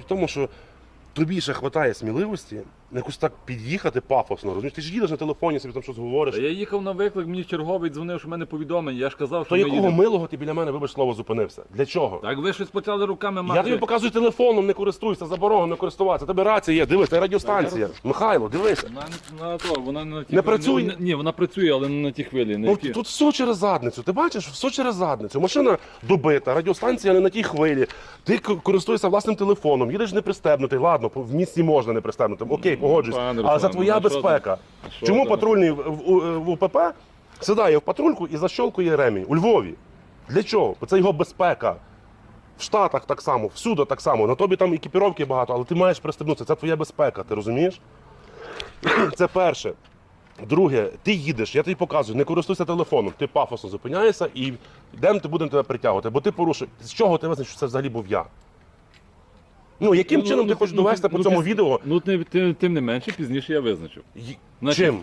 в тому, що тобі ще вистачає сміливості на якусь так під'їхати пафосно. Розумієш, ти ж їдеш на телефоні, собі там щось говориш. Та я їхав на виклик, мені черговий дзвонив, що в мене повідомлення. Я ж казав, що То ми якого їдемо. милого ти біля мене, вибач слово, зупинився? Для чого? Так ви щось почали руками мати. Я тобі показую телефоном, не користуйся, заборонено не користуватися. Тебе рація є, дивись, це радіостанція. Михайло, дивися. Вона не на то, вона не на ті Не хвилі- працює? не- Ні, вона працює, але не на ті хвилі. Не Ну, ті. тут все через задницю. Ти бачиш, все через задницю. Машина добита, радіостанція не на тій хвилі. Ти к- користуєшся власним телефоном, їдеш не пристебнутий. Ладно, в місті можна не пристебнутим. Окей, погоджуюсь. пане Але Руслане, за твоя ну, що безпека. Що Чому там? патрульний в, в, в УПП сідає в патрульку і защолкує ремінь у Львові? Для чого? Бо це його безпека. В Штатах так само, всюди так само. На тобі там екіпіровки багато, але ти маєш пристебнутися. Це твоя безпека, ти розумієш? Це перше. Друге, ти їдеш, я тобі показую, не користуйся телефоном, ти пафосно зупиняєшся і йдемо, ти будемо тебе притягувати, бо ти порушив. З чого ти визначиш, що це взагалі був я? Ну, яким чином ти хочеш довести по цьому відео? Ну, тим, тим, тим не менше, пізніше я визначив. Й- Значить, Чим?